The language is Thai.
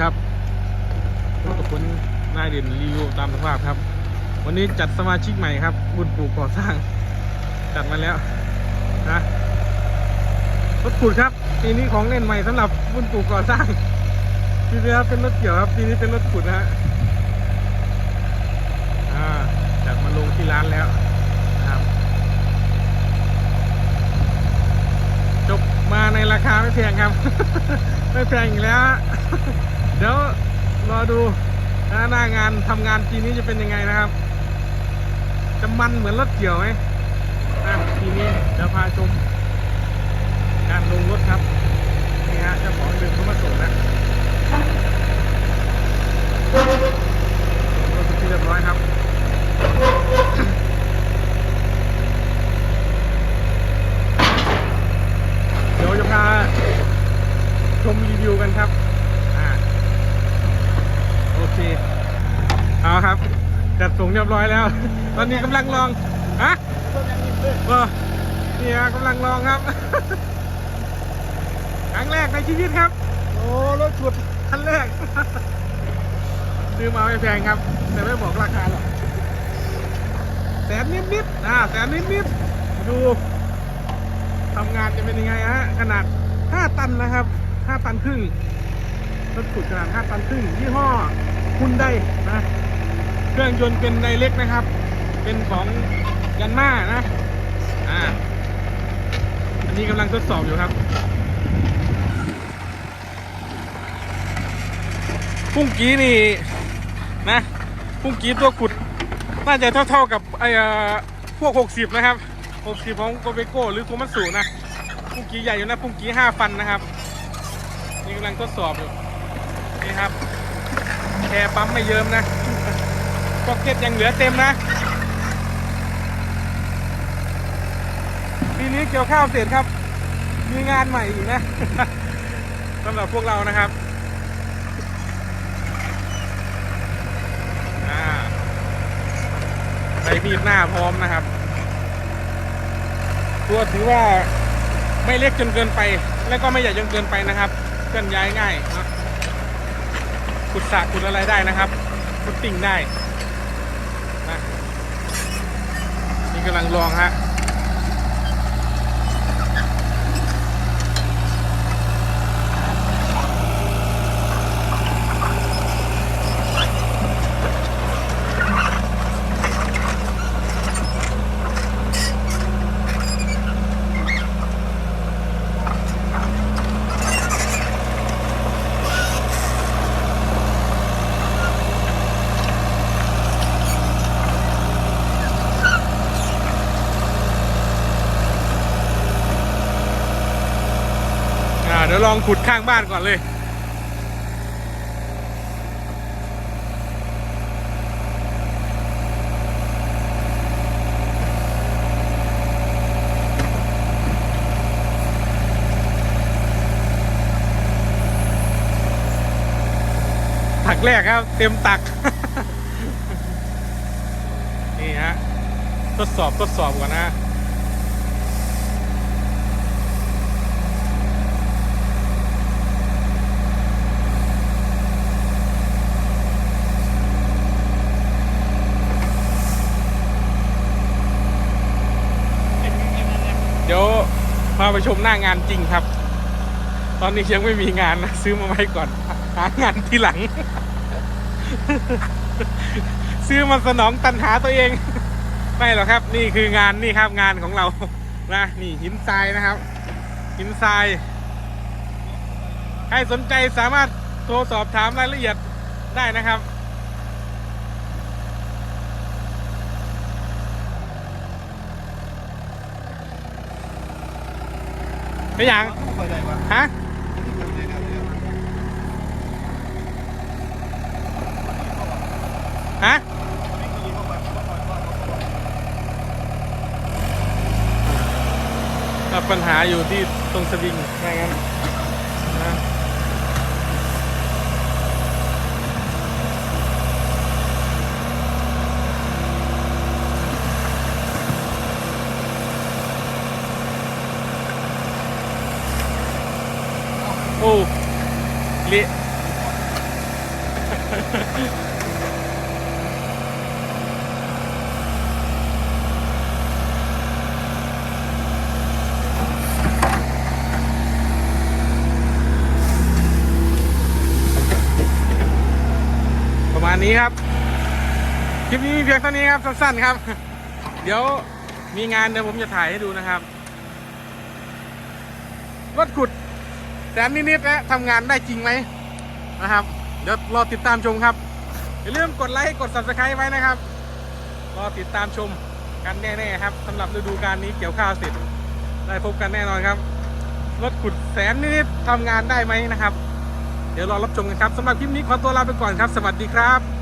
ครับรถกับคนนายเด่นรีวิวตามสภาพครับ วันนี้จัดสมาชิกใหม่ครับ บุญปลูกก่อสร้าง จัดมาแล้วนะรถขุดครับ ปีนี้ของเล่นใหม่สำหรับบุญปลูกก่อสร้างปีนี้ครับเป็นรถเกี่ยวครับปีนี้เป็นรถขุดนะฮะอ่าจัดมาลงที่ร้านแล้วนะครับ จบมาในราคาไม่แพงครับ ไม่แพงอีกแล้ว เดี๋ยวรอดูนะหน้างานทำงานปีนี้จะเป็นยังไงนะครับ จะมันเหมือนรถเกี่ยวไหมนะปีนี้เดี๋ยวพาชมการลงรถครับนี่ฮะเจ้าของดึงเข้ามาส่งนะรถเป็นที่เรียบร้อยครับเดี๋ยวจะพาชมรีวิวกันครับ อ่า โอเค เอาครับ จัดส่ง เรียบร้อยแล้ว ตอนนี้กำลังลองฮะเออนี่ฮะกำลังลองครับ ครั้งแรกในชีวิตครับ โอ้รถขุดคันแรก ซื้อมาไม่แพงครับ แต่ไม่บอกราคาหรอกแสนนิดๆอ่าแสนนิดๆดูทำงานจะเป็นยังไงฮะ ขนาด 5 ตันนะครับ 5 ตันครึ่งรถขุดขนาด 5 ตันครึ่งยี่ห้อคุณได้นะ เครื่องยนต์เป็นไดเล็กนะครับ เป็นของยันมานะอ่าอันนี้กำลังทดสอบอยู่ครับพุ่งกี้นี่นะพุ่งกี้ตัวขุดน่าจะเท่าๆกับไอ้พวก 60 นะครับ 60 ของโกเบโก้หรือโคมัตสึนะพุ่งกี้ใหญ่อยู่นะพุ่งกี้5ฟันนะครับนี่กำลังทดสอบอยู่นี่ครับแค่ปั๊มไม่เยิ้มนะ พ็อกเก็ตยังเหลือเต็มนะ ปีนี้เกี่ยวข้าวเสร็จครับ มีงานใหม่อีกนะสำหรับพวกเรานะครับอ่าใบมีดหน้าพร้อมนะครับ ตัวถือว่าไม่เล็กจนเกินไป และก็ไม่ใหญ่จนเกินไปนะครับเคลื่อนย้ายง่ายนะขุดสระขุดอะไรได้นะครับขุดติ่งได้ นะนี่กำลังลองฮะ ลองขุดข้างบ้านก่อนเลยตักแรกครับ เต็มตัก นี่ฮะ ทดสอบทดสอบก่อนนะ เดี๋ยวพาไปชมหน้างานจริงครับ ตอนนี้ยังไม่มีงานนะซื้อมาไว้ก่อนหางานทีหลัง ซื้อมาสนองตันหาตัวเอง ไม่หรอกครับ นี่คืองานนี่ครับงานของเรานะนี่หินทรายนะครับ หินทราย ใครสนใจสามารถโทรสอบถามรายละเอียดได้นะครับ ไม่อย่างฮะฮะกับปัญหาอยู่ที่ตรงสวิงว่างั้น อ้เละประมาณนี้ครับ คลิปนี้มีเพียงเท่านี้ครับ สั้นๆครับ เดี๋ยวมีงานเดี๋ยวผมจะถ่ายให้ดูนะครับรถขุด สนนิดๆและทำงานได้จริงไหมนะครับ เดี๋ยวรอติดตามชมครับ อย่าลืมกดไลค์กด subscribe ไว้นะครับ รอติดตามชมกันแน่ๆครับสำหรับฤดูกาลนี้เกี่ยวข้าวเสร็จได้พบกันแน่นอนครับรถขุดแสนนิดๆทำงานได้ไหมนะครับ เดี๋ยวรอรับชมกันครับสำหรับคลิปนี้ขอตัวลาไปก่อนครับ สวัสดีครับ